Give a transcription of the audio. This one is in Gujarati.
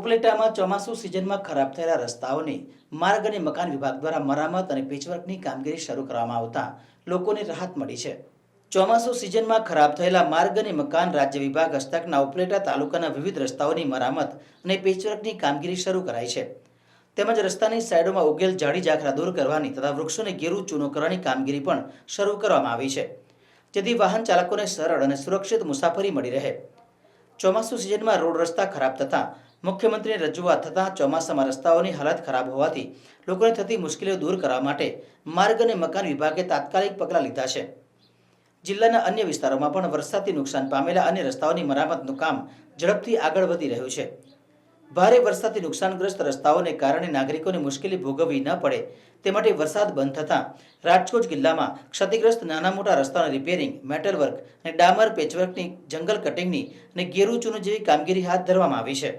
ઉપલેટામાં ચોમાસુ સિઝનમાં ખરાબ થયેલા રસ્તાઓની માર્ગ અને મકાન વિભાગ દ્વારા મરામત અને પેચવર્કની કામગીરી શરૂ કરવામાં આવતા લોકોને રાહત મળી છે. ચોમાસુ સિઝનમાં ખરાબ થયેલા માર્ગ અને મકાન રાજ્ય વિભાગ હસ્તકના ઉપલેટા તાલુકાના વિવિધ રસ્તાઓની મરામત અને પેચવર્કની કામગીરી શરૂ કરાઈ છે. તેમજ રસ્તાની સાઈડોમાં ઉગેલ જાડી ઝાખરા દૂર કરવાની તથા વૃક્ષોને ઘેરું ચૂનો કરવાની કામગીરી પણ શરૂ કરવામાં આવી છે. જેથી વાહન ચાલકોને સરળ અને સુરક્ષિત મુસાફરી મળી રહે. ચોમાસુ સિઝનમાં રોડ રસ્તા ખરાબ થતાં મુખ્યમંત્રીને રજૂઆત થતાં ચોમાસામાં રસ્તાઓની હાલત ખરાબ હોવાથી લોકોને થતી મુશ્કેલીઓ દૂર કરવા માટે માર્ગ અને મકાન વિભાગે તાત્કાલિક પગલાં લીધા છે. જિલ્લાના અન્ય વિસ્તારોમાં પણ વરસાદથી નુકસાન પામેલા અન્ય રસ્તાઓની મરામતનું કામ ઝડપથી આગળ વધી રહ્યું છે. ભારે વરસાદથી નુકસાનગ્રસ્ત રસ્તાઓને કારણે નાગરિકોને મુશ્કેલી ભોગવવી ન પડે તે માટે વરસાદ બંધ થતાં રાજકોટ જિલ્લામાં ક્ષતિગ્રસ્ત નાના મોટા રસ્તાઓના રિપેરિંગ મેટલ વર્ક અને ડામર પેચવર્કની જંગલ કટિંગની અને ગેરુચૂનું જેવી કામગીરી હાથ ધરવામાં આવી છે.